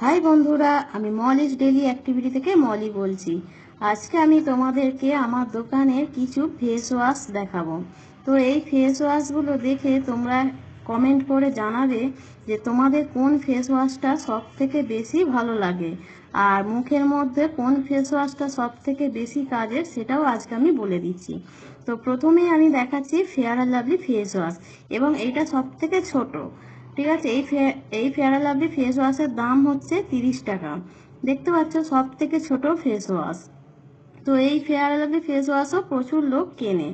High বন্ধুরা, আমি Molly's daily activity থেকে মলি বলছি। আজকে আমি তোমাদেরকে আমার দোকানের কিছু ফেস ওয়াশ দেখাবো। তো এই ফেস ওয়াশগুলো দেখে তোমরা কমেন্ট করে জানাবে যে তোমাদের কোন ফেস ওয়াশটা সব থেকে বেশি ভালো লাগে। আর মুখের মধ্যে কোন ফেস ওয়াশটা সব থেকে বেশি কাজের সেটাও আজকে আমি বলে দিচ্ছি। তো প্রথমেই আমি দেখাচ্ছি ফেয়ার লাভলি ফেস ওয়াশ এবং এইটা সব থেকে ছোট। ঠিক আছে, এই এই ফেয়ার লাভলি ফেস ওয়াশের দাম হচ্ছে তিরিশ টাকা। দেখতে পাচ্ছ সব থেকে ছোট ফেস ওয়াশ তো এই ফেয়ার লাভলি ফেস ওয়াশও প্রচুর লোক কেনে।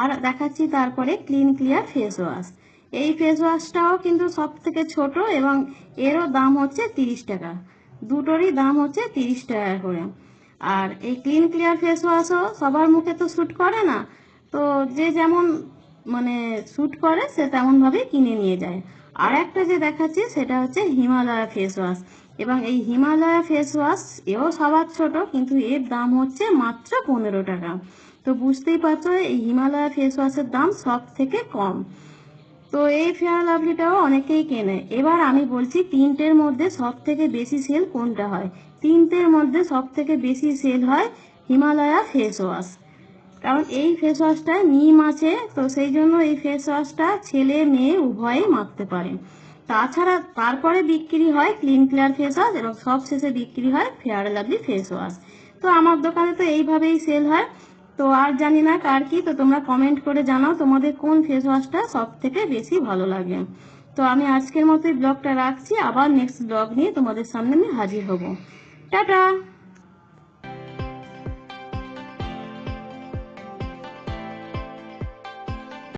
আর দেখাচ্ছি তারপরে ক্লিন ক্লিয়ার ফেস ওয়াশ এই ফেস ওয়াশটাও কিন্তু সব থেকে ছোট এবং এরও দাম হচ্ছে তিরিশ টাকা। দুটোরই দাম হচ্ছে তিরিশ টাকা করে। আর এই ক্লিন ক্লিয়ার ফেস ওয়াশও সবার মুখে তো শ্যুট করে না। তো যে যেমন মানে শ্যুট করে সে তেমনভাবেই কিনে নিয়ে যায়। আর একটা যে দেখাচ্ছি সেটা হচ্ছে হিমালয়া ফেস ওয়াশ এবং এই হিমালয়া ফেস ওয়াশ এও সবার ছোট, কিন্তু এর দাম হচ্ছে মাত্র পনেরো টাকা। তো বুঝতেই পারছ, এই হিমালয়া ফেস ওয়াশের দাম সব থেকে কম। তো এই ফেয়ার লাভলিটাও অনেকেই কেনে। এবার আমি বলছি তিনটের মধ্যে সব থেকে বেশি সেল কোনটা হয়? তিনটের মধ্যে সব থেকে বেশি সেল হয় হিমালয়া ফেস ওয়াশ কারণ এই ফেস ওয়াশটা নিম আছে, তো সেই জন্য এই ফেস ওয়াশটা ছেলে মেয়ে উভয়েই মাখতে পারে। তাছাড়া তারপরে বিক্রি হয় ক্লিন ক্লিয়ার ফেস ওয়াশ এবং সব শেষে বিক্রি হয় ফেয়ার লাভলি ফেস ওয়াশ তো আমার দোকানে তো এইভাবেই সেল হয়। তো আর জানি না কার কি, তো তোমরা কমেন্ট করে জানাও তোমাদের কোন ফেস ওয়াশটা সব থেকে বেশি ভালো লাগে। তো আমি আজকের মতো ব্লগটা রাখছি, আবার নেক্সট ব্লগ নিয়ে তোমাদের সামনে আমি হাজির হব। টাটা!